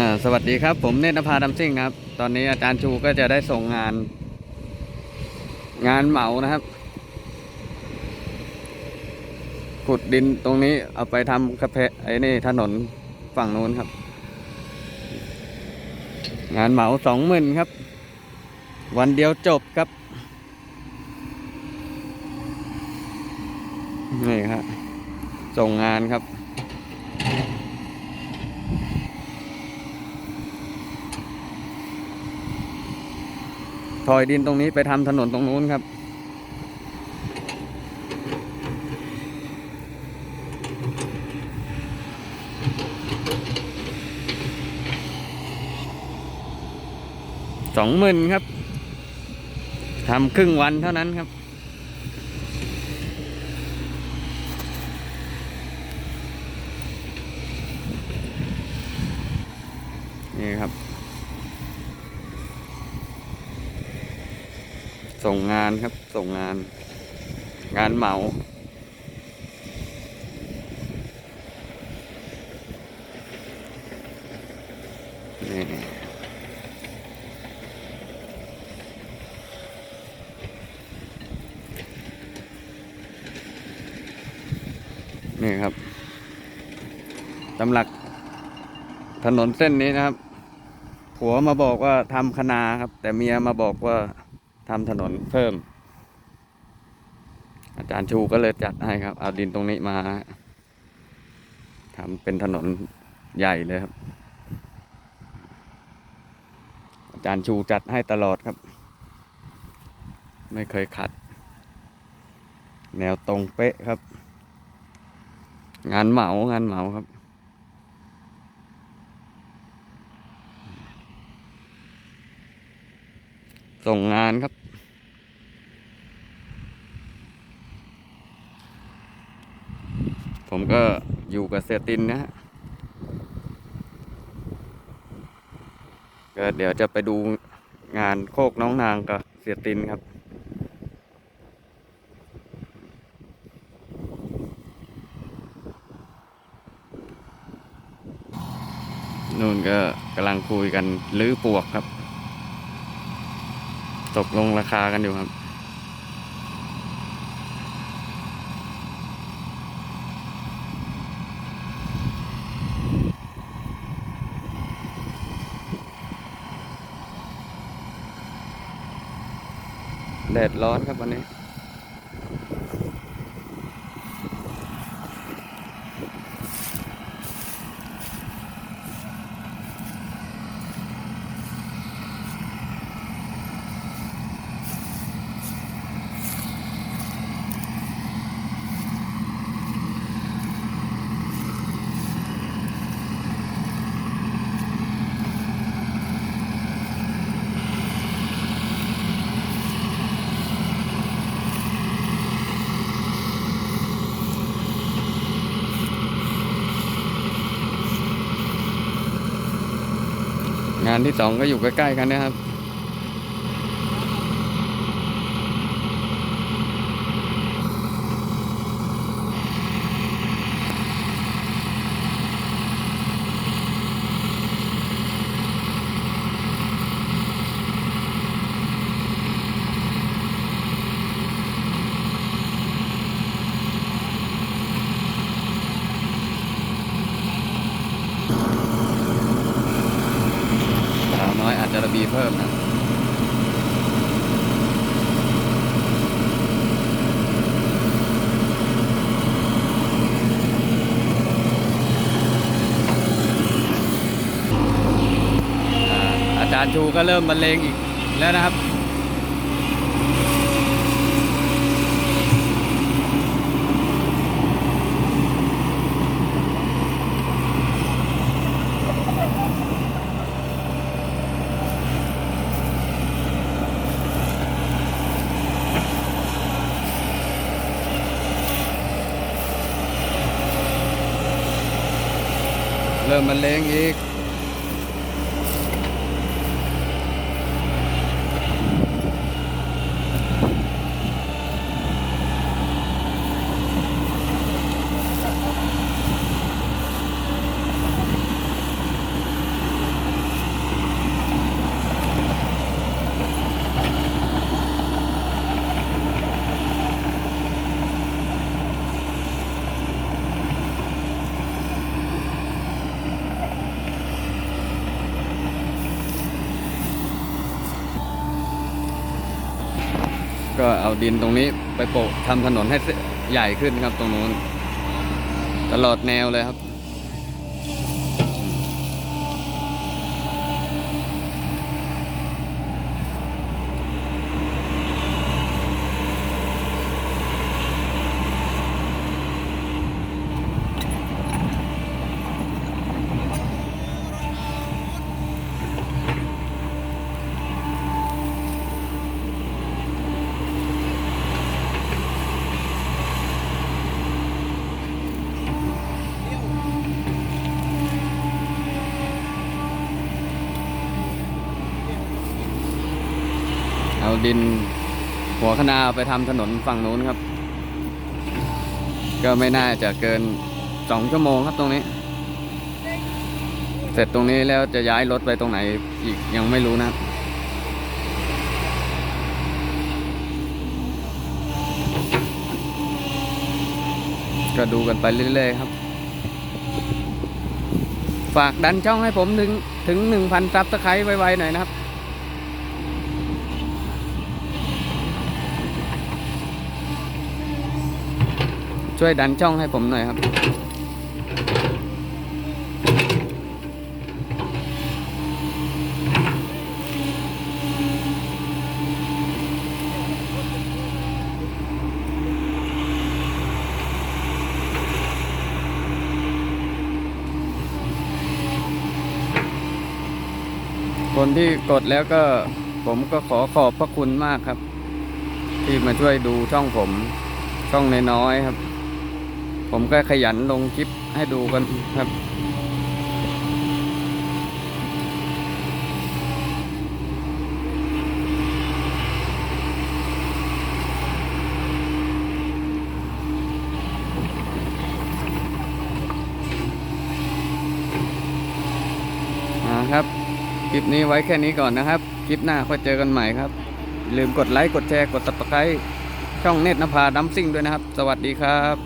อ่าสวัสดีครับ ผมเนตรนภาดำซิ่งครับ ตอนนี้อาจารย์ชูก็จะได้ส่งงาน งานเหมานะครับ ขุดดินตรงนี้เอาไปทำกระเพไอ้นี่ถนนฝั่งนู้นครับ งานเหมาสองหมื่นครับ วันเดียวจบครับ นี่ครับส่งงานครับ ถอยดินตรงนี้ไปทำถนนตรงนู้นครับ สองหมื่นครับทำครึ่งวันเท่านั้นครับนี่ครับ ส่งงานครับ ส่งงาน งานเหมา นี่นี่ครับตำหลักถนนเส้นนี้นะครับ ผัวมาบอกว่าทำคณาครับ แต่เมียมาบอกว่า ทำถนนเพิ่ม อาจารย์ชูก็เลยจัดให้ครับ เอาดินตรงนี้มาทำเป็นถนนใหญ่เลยครับ อาจารย์ชูจัดให้ตลอดครับ ไม่เคยขัด แนวตรงเป๊ะครับ งานเหมางานเหมาครับส่งงานครับ ผมก็อยู่กับเสียตินนะฮะก็เดี๋ยวจะไปดูงานโคกน้องนางกับเสียตินครับ นู่นก็กำลังคุยกัน ลื้อปวกครับ ตกลงราคากันอยู่ครับ แดดร้อนครับวันนี้ ที่สองก็อยู่ใกล้ๆกันนะครับ สาวน้อยอาจจะระบีเพิ่มนะ อ่าอาจารย์ชูก็เริ่มบรรเลงอีกแล้วนะครับเริ่มบรรเลงอีก ก็เอาดินตรงนี้ไปโปะทำถนนให้ใหญ่ขึ้นครับตรงนู้น ตลอดแนวเลยครับ เอาดินหัวคนาไปทำถนนฝั่งนู้นครับ ก็ไม่น่าจะเกินสองชั่วโมงครับตรงนี้ เสร็จตรงนี้แล้วจะย้ายรถไปตรงไหนอีกยังไม่รู้นะครับก็ดูกันไปเรื่อยๆครับ ฝากดันช่องให้ผมถึงถึงหนึ่งพันซับสไครต์ไวๆหน่อยนะครับ ช่วยดันช่องให้ผมหน่อยครับ คนที่กดแล้วก็ผมก็ขอขอบพระคุณมากครับ ที่มาช่วยดูช่องผมช่องน้อยๆครับ ผมก็ขยันลงคลิปให้ดูกันครับ ครับ คลิปนี้ไว้แค่นี้ก่อนนะครับ คลิปหน้าค่อยเจอกันใหม่ครับอย่าลืมกดไลค์ กดแชร์ กด subscribe ช่องเนตรนภาดัมซิ่งด้วยนะครับ สวัสดีครับ